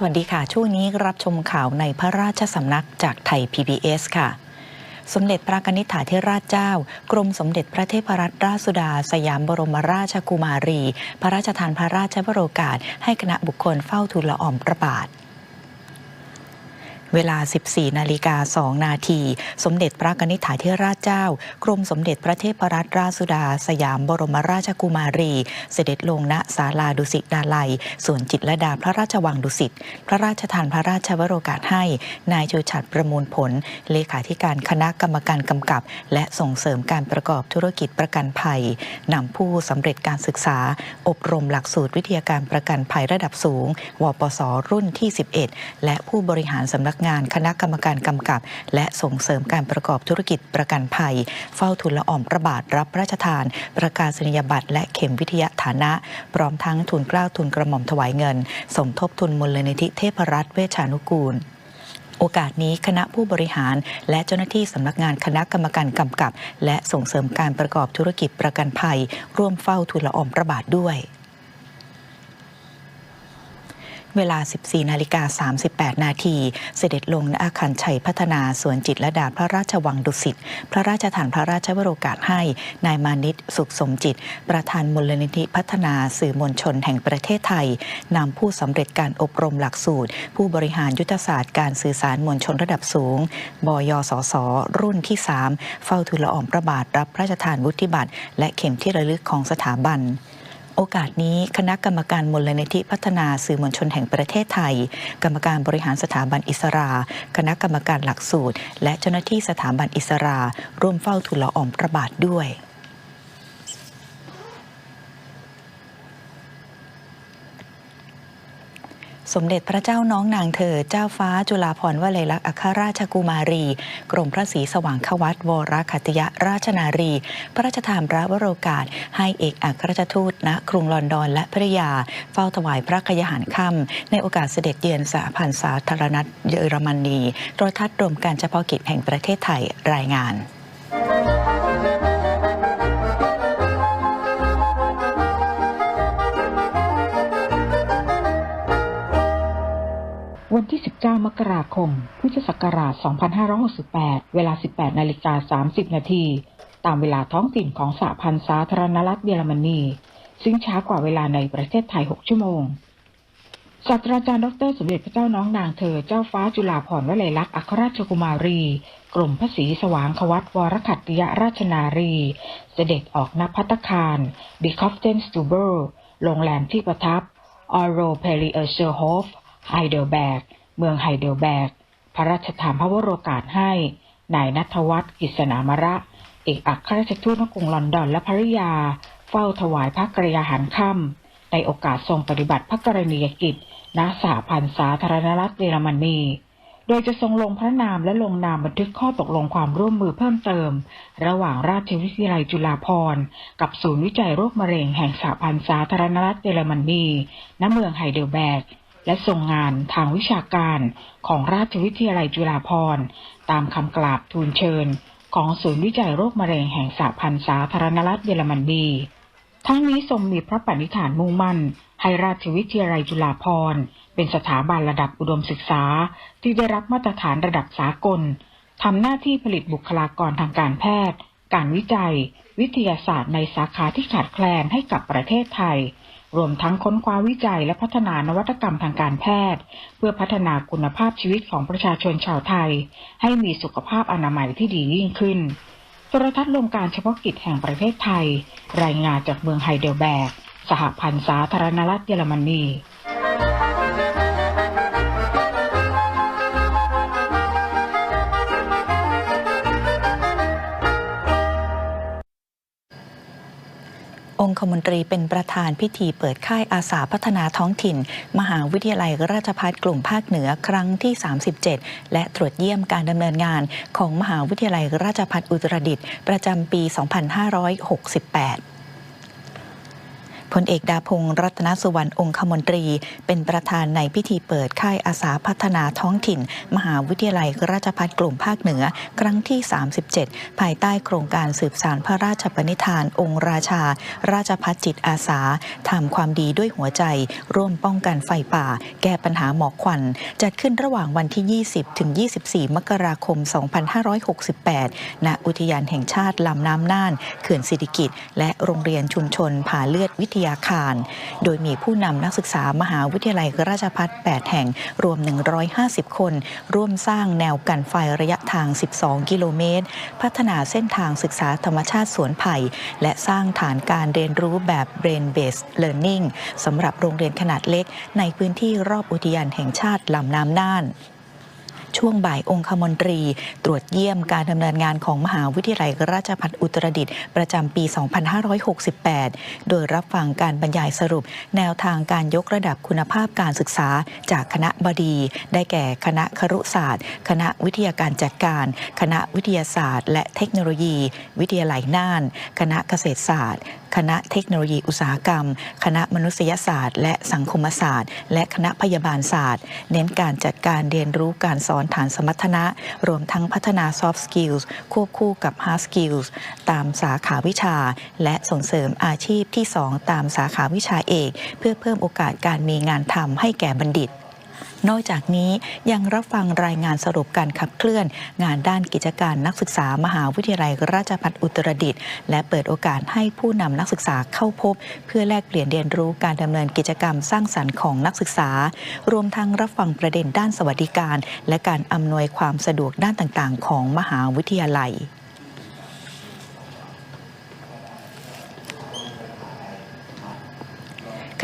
สวัสดีค่ะ ช่วงนี้รับชมข่าวในพระราชสำนักจากไทย PBS ค่ะ สมเด็จพระนิษฐาธิราชเจ้า กรมสมเด็จพระเทพรัตนราชสุดา สยามบรมราชกุมารี พระราชทานพระราชบรโอกาส ให้คณะบุคคลเฝ้าทูลละออมพระบาท เวลา 14 นาฬิกา 2 นาที สมเด็จพระนิษฐาธิราชเจ้า กรมสมเด็จพระเทพรัตนราชสุดา สยามบรมราชกุมารี เสด็จลงณศาลาดุสิตดาลัย ส่วนจิตรลดาพระราชวังดุสิต พระราชทานพระราชวโรกาสให้ นายชูชัดประมูลผล เลขาธิการคณะกรรมการกำกับ และส่งเสริมการประกอบธุรกิจประกันภัย นำผู้สำเร็จการศึกษา อบรมหลักสูตรวิทยาการประกันภัยระดับสูง วปส รุ่นที่ 11 และผู้บริหารสำนักงานคณะกรรมการกำกับ และส่งเสริมการประกอบธุรกิจประกันภัย เฝ้าทุนละออมพระบาทรับพระราชทาน ประกาศนียบัตรและเข็มวิทยาฐานะ พร้อมทั้งทุนกล้าวทุนกระหม่อมถวายเงิน สมทบทุนมูลนิธิเทพรัตน์เวชานุกูลโอกาสนี้คณะผู้บริหาร และเจ้าหน้าที่สำนักงานคณะกรรมการกำกับ และส่งเสริมการประกอบธุรกิจประกันภัย ร่วมเฝ้าทุนละออมพระบาทด้วย เวลา 14 นาฬิกา 38 นาที เสด็จลงณอาคารชัยพัฒนาสวนจิตรลดาพระราชวังดุสิต พระราชทานพระราชวโรกาสให้ นายมานิตสุขสมจิต ประธานมูลนิธิพัฒนาสื่อมวลชนแห่งประเทศไทย นำผู้สำเร็จการอบรมหลักสูตร ผู้บริหารยุทธศาสตร์การสื่อสารมวลชนระดับสูง บยสส รุ่นที่ 3 เฝ้าทูลละอองพระบาทรับพระราชทานวุฒิบัตรและเข็มที่ระลึกของสถาบัน โอกาสนี้คณะกรรมการมูลนิธิพัฒนาสื่อมวลชนแห่งประเทศไทย กรรมการบริหารสถาบันอิสรา คณะกรรมการหลักสูตร และเจ้าหน้าที่สถาบันอิสรา ร่วมเฝ้าทุลละอองพระบาทด้วย สมเด็จพระเจ้าน้องนางเธอ เจ้าฟ้าจุฬาภรณ์วลัยลักษณ์อัครราชกุมารี กรมพระศรีสว่างควัตวรคัตยราชนารี พระราชทานพระวโรกาส ให้เอกอัครราชทูตณกรุงลอนดอนและภริยา เฝ้าถวายพระกยาหารค่ำในโอกาสเสด็จเยือนสหพันธ์สาธารณรัฐเยอรมนีโทรทัศน์รวมการเฉพาะกิจแห่งประเทศไทยรายงาน ที่ 19 มกราคม พุทธศักราช 2568 เวลา 18 นาฬิกา 30 นาที ตามเวลาท้องถิ่นของสหพันธ์สาธารณรัฐเยอรมนี ซึ่งช้ากว่าเวลาในประเทศไทย 6 ชั่วโมง ศาสตราจารย์ดรสมเด็จพระเจ้าน้องนางเธอ เจ้าฟ้าจุฬาภรณ์วลัยลักษณ์อัครราชกุมารี กรมพระศรีสว่างควัตวรขัตติยราชนารี เสด็จออกนพัตคารบิคอฟเทนสตูเบอร์โรงแรมที่ประทับออโรเพลีเออร์เชอร์โฮฟไฮเดลแบก เมืองไฮเดลแบก พระราชทานพระวโรกาสให้ นายนัทวัฒน์กิษณามระ เอกอัครราชทูตณกรุงลอนดอนและภริยา เฝ้าถวายพระกรยาหารค่ำในโอกาสทรงปฏิบัติพระกรณียกิจณสหพันธ์สาธารณรัฐเยอรมนี โดยจะทรงลงพระนามและลงนามบันทึกข้อตกลงความร่วมมือเพิ่มเติม ระหว่างราชวิทยาลัยจุฬาภรณ์กับศูนย์วิจัยโรคมะเร็งแห่งสหพันธ์สาธารณรัฐเยอรมนีณเมืองไฮเดลแบก และทรงงานทางวิชาการของราชวิทยาลัยจุฬาภรณ์ ตามคำกราบทูลเชิญ ของศูนย์วิจัยโรคมะเร็งแห่งสหพันธ์สาธารณรัฐเยอรมนีทั้งนี้ทรงมีพระปณิธานมุ่งมั่น ให้ราชวิทยาลัยจุฬาภรณ์ เป็นสถาบันระดับอุดมศึกษาที่ได้รับมาตรฐานระดับสากลทำหน้าที่ผลิตบุคลากรทางการแพทย์ การวิจัย วิทยาศาสตร์ในสาขาที่ขาดแคลนให้กับประเทศไทย รวมทั้งค้นคว้าวิจัยและพัฒนานวัตกรรมทางการแพทย์ เพื่อพัฒนาคุณภาพชีวิตของประชาชนชาวไทย ให้มีสุขภาพอนามัยที่ดียิ่งขึ้นโทรทัศน์รวมการเฉพาะกิจแห่งประเทศไทย รายงานจากเมืองไฮเดลแบก สหพันธ์สาธารณรัฐเยอรมนี องคมนตรีเป็นประธานพิธีเปิดค่ายอาสาพัฒนาท้องถิ่น มหาวิทยาลัยราชภัฏกลุ่มภาคเหนือครั้งที่ 37 และตรวจเยี่ยมการดำเนินงานของมหาวิทยาลัยราชภัฏอุตรดิตถ์ประจำปี 2568 พลเอกดาพงศ์รัตนสุวรรณองคมนตรี เป็นประธานในพิธีเปิดค่ายอาสาพัฒนาท้องถิ่น มหาวิทยาลัยราชภัฏกลุ่มภาคเหนือ ครั้งที่ 37 ภายใต้โครงการสืบสารพระราชปณิธาน องค์ราชา ราชพัฒจิตอาสาทำความดีด้วยหัวใจ ร่วมป้องกันไฟป่า แก้ปัญหาหมอกควัน จัดขึ้นระหว่างวันที่ 20 ถึง 24 มกราคม 2568 ณ อุทยานแห่งชาติลำน้ำน่าน เขื่อนสิริกิตและโรงเรียนชุมชนผาเลือดวิทยาคาร โดยมีผู้นำนักศึกษามหาวิทยาลัยราชภัฏ8 แห่งรวม 150 คน ร่วมสร้างแนวกันไฟระยะทาง 12 กิโลเมตร พัฒนาเส้นทางศึกษาธรรมชาติสวนไผ่ และสร้างฐานการเรียนรู้แบบ Brain Based Learning สำหรับโรงเรียนขนาดเล็ก ในพื้นที่รอบอุทยานแห่งชาติลำน้ำน่าน ช่วงบ่ายองคมนตรี ตรวจเยี่ยมการดำเนินงานของมหาวิทยาลัยราชภัฏอุตรดิตถ์ประจำปี 2568 โดยรับฟังการบรรยายสรุป แนวทางการยกระดับคุณภาพการศึกษาจากคณะบดี ได้แก่คณะครุศาสตร์ คณะวิทยาการจัดการ คณะวิทยาศาสตร์ และเทคโนโลยี วิทยาลัยน่าน คณะเกษตรศาสตร์ คณะเทคโนโลยีอุตสาหกรรม คณะมนุษยศาสตร์ และสังคมศาสตร์ และคณะพยาบาลศาสตร์ เน้นการจัดการเรียนรู้การสอนฐานสมรรถนะ รวมทั้งพัฒนา soft skills ควบคู่กับ hard skills ตามสาขาวิชา และส่งเสริมอาชีพที่ 2 ตามสาขาวิชาเอก เพื่อเพิ่มโอกาสการมีงานทำให้แก่บัณฑิต นอกจากนี้ยังรับฟังรายงานสรุปการขับเคลื่อน งานด้านกิจการนักศึกษามหาวิทยาลัยราชภัฏอุตรดิตถ์และเปิดโอกาสให้ผู้นำนักศึกษาเข้าพบ เพื่อแลกเปลี่ยนเรียนรู้การดำเนินกิจกรรมสร้างสรรค์ของนักศึกษา รวมทั้งรับฟังประเด็นด้านสวัสดิการ และการอำนวยความสะดวกด้านต่างๆ ของมหาวิทยาลัย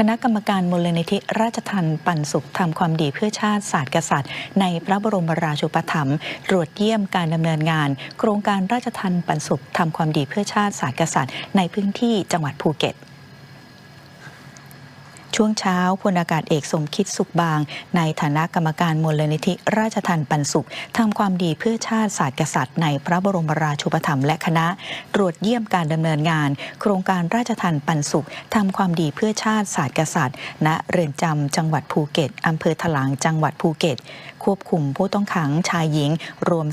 คณะกรรมการมูลนิธิราชทันปันสุขทำความดีเพื่อชาติศาสตร์กษัตริย์ ในพระบรมราชูปถัมภ์ตรวจเยี่ยมการดำเนินงาน โครงการราชทันปันสุขทำความดีเพื่อชาติศาสตร์กษัตริย์ ในพื้นที่จังหวัดภูเก็ต ช่วงเช้าพลอากาศเอกสมคิดสุขบาง ในฐานะกรรมการมูลนิธิราชทันปันสุขทำความดีเพื่อชาติศาสตร์กษัตริย์ในพระบรมราชูปถัมภ์และคณะ ตรวจเยี่ยมการดำเนินงาน โครงการราชทันปันสุขทำความดีเพื่อชาติศาสตร์กษัตริย์ ณเรือนจำจังหวัดภูเก็ตอำเภอถลางจังหวัดภูเก็ต ควบคุมผู้ต้องขังชายหญิง รวม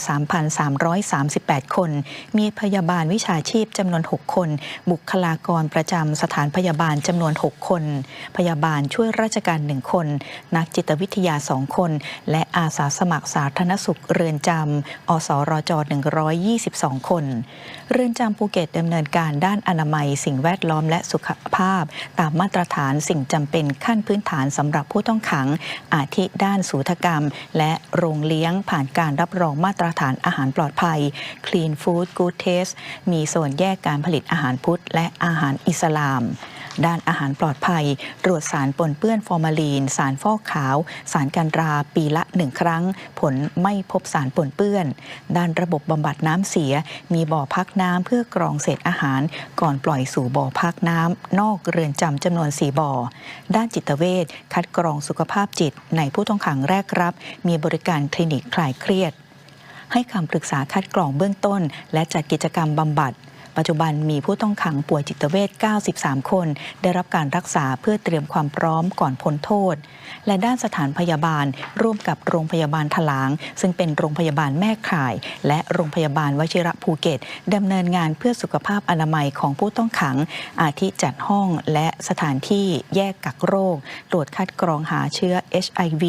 3,338 คน มีพยาบาลวิชาชีพจำนวน 6 คน บุคลากรประจำสถานพยาบาลจำนวน 6 คน พยาบาลช่วยราชการ 1 คน นักจิตวิทยา 2 คน และอาสาสมัครสาธารณสุขเรือนจำ อสรจ 122 คน เรือนจำภูเก็ตดำเนินการด้านอนามัย สิ่งแวดล้อมและสุขภาพ ตามมาตรฐานสิ่งจำเป็นขั้นพื้นฐานสำหรับผู้ต้องขัง อาทิด้านสูตกรรมและและโรงเลี้ยงผ่านการรับรองมาตรฐานอาหารปลอดภัย Clean Food Good Taste มีส่วนแยกการผลิตอาหารพุทธและอาหารอิสลาม ด้านอาหารปลอดภัย ตรวจสารปนเปื้อนฟอร์มาลีน สารฟอกขาว สารกันราปีละหนึ่งครั้ง ผลไม่พบสารปนเปื้อน ด้านระบบบำบัดน้ำเสีย มีบ่อพักน้ำเพื่อกรองเศษอาหาร ก่อนปล่อยสู่บ่อพักน้ำนอกเรือนจำจำนวนสีบ่อ ด้านจิตเวชคัดกรองสุขภาพจิต ในผู้ต้องขังแรกรับ มีบริการคลินิกคลายเครียด ให้คำปรึกษาคัดกรองเบื้องต้น และจัดกิจกรรมบำบัด ปัจจุบันมีผู้ต้องขังป่วยจิตเวช 93 คน ได้รับการรักษาเพื่อเตรียมความพร้อมก่อนพ้นโทษ และด้านสถานพยาบาลร่วมกับโรงพยาบาลถลาง ซึ่งเป็นโรงพยาบาลแม่ข่าย และโรงพยาบาลวชิระภูเก็ตดำเนินงานเพื่อสุขภาพอนามัยของผู้ต้องขัง อาทิจัดห้องและสถานที่แยกกักโรค ตรวจคัดกรองหาเชื้อ HIV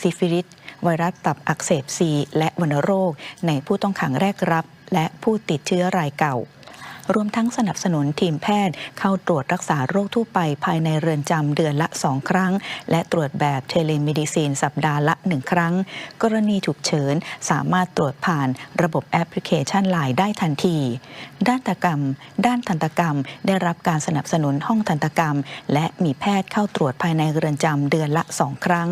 ซิฟิลิสไวรัสตับอักเสบซีและวัณโรค ในผู้ต้องขังแรกรับ และผู้ติดเชื้อรายเก่า รวมทั้งสนับสนุนทีมแพทย์ เข้าตรวจรักษาโรคทั่วไปภายในเรือนจำเดือนละ 2 ครั้ง และตรวจแบบเทเลมิดิซีนสัปดาห์ละ 1 ครั้ง กรณีฉุกเฉินสามารถตรวจผ่านระบบแอปพลิเคชันไลน์ได้ทันที ด้านตกรรม ด้านทันตกรรม ได้รับการสนับสนุนห้องทันตกรรม และมีแพทย์เข้าตรวจภายในเรือนจำเดือนละ 2 ครั้ง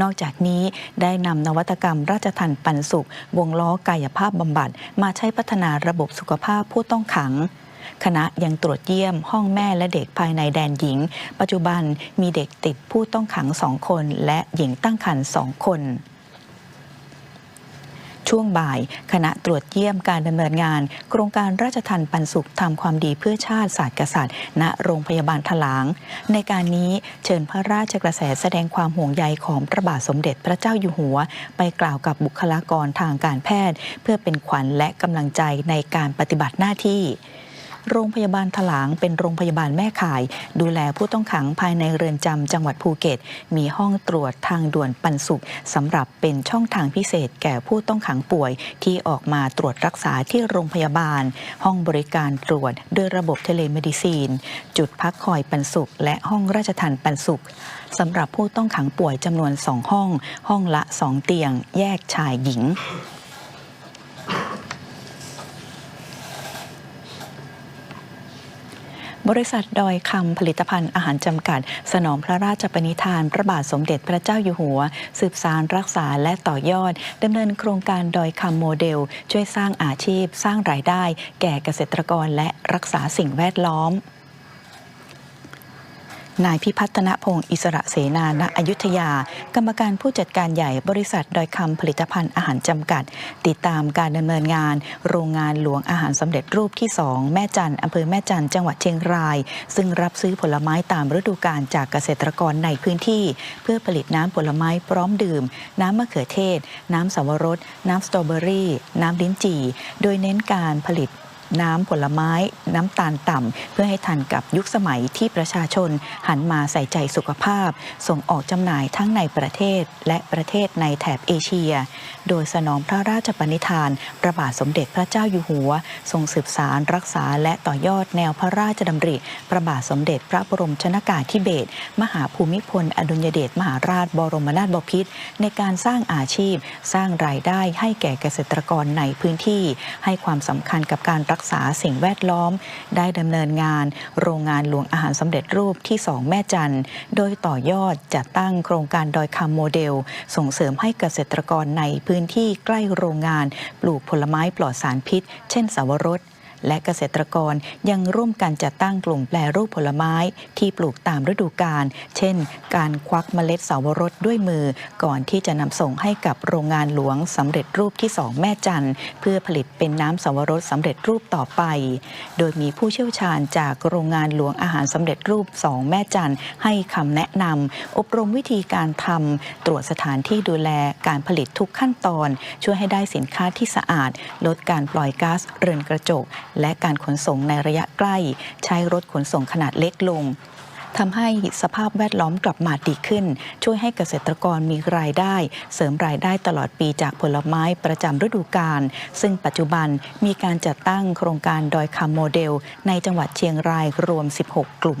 นอกจากนี้ได้นำนวัตกรรมราชทันปันสุข วงล้อกายภาพบำบัด มาใช้พัฒนาระบบสุขภาพผู้ต้องขังคณะยังตรวจเยี่ยมห้องแม่และเด็กภายในแดนหญิง ปัจจุบันมีเด็กติดผู้ต้องขังสองคน และหญิงตั้งครรภ์สองคน ช่วงบ่าย คณะตรวจเยี่ยมการดำเนินงาน โครงการราชทันปันสุขทำความดีเพื่อชาติศาสตร์กษัตริย์ ณโรงพยาบาลถลาง ในการนี้เชิญพระราชกระแสแสดงความห่วงใยของพระบาทสมเด็จพระเจ้าอยู่หัว ไปกล่าวกับบุคลากรทางการแพทย์ เพื่อเป็นขวัญและกำลังใจในการปฏิบัติหน้าที่ โรงพยาบาลถลางเป็นโรงพยาบาลแม่ข่าย ดูแลผู้ต้องขังภายในเรือนจำจังหวัดภูเก็ต มีห้องตรวจทางด่วนปันสุขสำหรับเป็นช่องทางพิเศษแก่ผู้ต้องขังป่วย ที่ออกมาตรวจรักษาที่โรงพยาบาล ห้องบริการตรวจด้วยระบบเทเลเมดิซีน จุดพักคอยปันสุข และห้องราชทันปันสุขสำหรับผู้ต้องขังป่วยจำนวนสองห้อง ห้องละสองเตียง แยกชายหญิง บริษัทดอยคำผลิตภัณฑ์อาหารจำกัด สนองพระราชปณิธานพระบาทสมเด็จพระเจ้าอยู่หัว สืบสารรักษาและต่อยอดดำเนินโครงการดอยคำโมเดล ช่วยสร้างอาชีพ สร้างรายได้ แก่เกษตรกรและรักษาสิ่งแวดล้อม นายพิพัฒนพงศ์อิสระเสนาณอยุธยา กรรมการผู้จัดการใหญ่บริษัทดอยคำผลิตภัณฑ์อาหารจำกัด ติดตามการดำเนินงาน โรงงานหลวงอาหารสำเร็จรูปที่ 2 แม่จันอำเภอแม่จันจังหวัดเชียงราย ซึ่งรับซื้อผลไม้ตามฤดูกาลจากเกษตรกรในพื้นที่ เพื่อผลิตน้ำผลไม้พร้อมดื่ม น้ำมะเขือเทศ น้ำสาวรส น้ำสตรอเบอรี่ น้ำลิ้นจี่ โดยเน้นการผลิต น้ำผลไม้ น้ำตาลต่ำ เพื่อให้ทันกับยุคสมัยที่ประชาชนหันมาใส่ใจสุขภาพ ส่งออกจำหน่ายทั้งในประเทศและประเทศในแถบเอเชีย โดยสนองพระราชปณิธานพระบาทสมเด็จพระเจ้าอยู่หัว ทรงสืบสารรักษาและต่อยอดแนวพระราชดำริพระบาทสมเด็จพระบรมชนากาธิเบศรมหาภูมิพล อดุลยเดชมหาราชบรมนาถบพิตรในการสร้างอาชีพ สร้างรายได้ให้แก่เกษตรกรในพื้นที่ ให้ความสำคัญกับการรักษาสิ่งแวดล้อม ได้ดำเนินงาน โรงงานหลวงอาหารสำเร็จรูปที่ 2 แม่จัน โดยต่อยอดจัดตั้งโครงการดอยคำโมเดล ส่งเสริมให้เกษตรกรในพื้นที่ใกล้โรงงาน ปลูกผลไม้ปลอดสารพิษ เช่นสาวรส และเกษตรกรยังร่วมกันจัดตั้งกลุ่มแปรรูปผลไม้ที่ปลูกตามฤดูกาล เช่น การควักเมล็ดสาวรสด้วยมือ ก่อนที่จะนำส่งให้กับโรงงานหลวงสำเร็จรูปที่2แม่จันทร์เพื่อผลิตเป็นน้ำสาวรสสำเร็จรูปต่อไป โดยมีผู้เชี่ยวชาญจากโรงงานหลวงอาหารสำเร็จรูป2แม่จันทร์ให้คำแนะนำอบรมวิธีการทำตรวจสถานที่ดูแลการผลิตทุกขั้นตอน ช่วยให้ได้สินค้าที่สะอาด ลดการปล่อยก๊าซเรือนกระจกและการขนส่งในระยะใกล้ ใช้รถขนส่งขนาดเล็กลงทำให้สภาพแวดล้อมกลับมาดีขึ้น ช่วยให้เกษตรกรมีรายได้ เสริมรายได้ตลอดปีจากผลไม้ประจำฤดูกาลซึ่งปัจจุบันมีการจัดตั้งโครงการดอยคำโมเดล ในจังหวัดเชียงรายรวม 16 กลุ่ม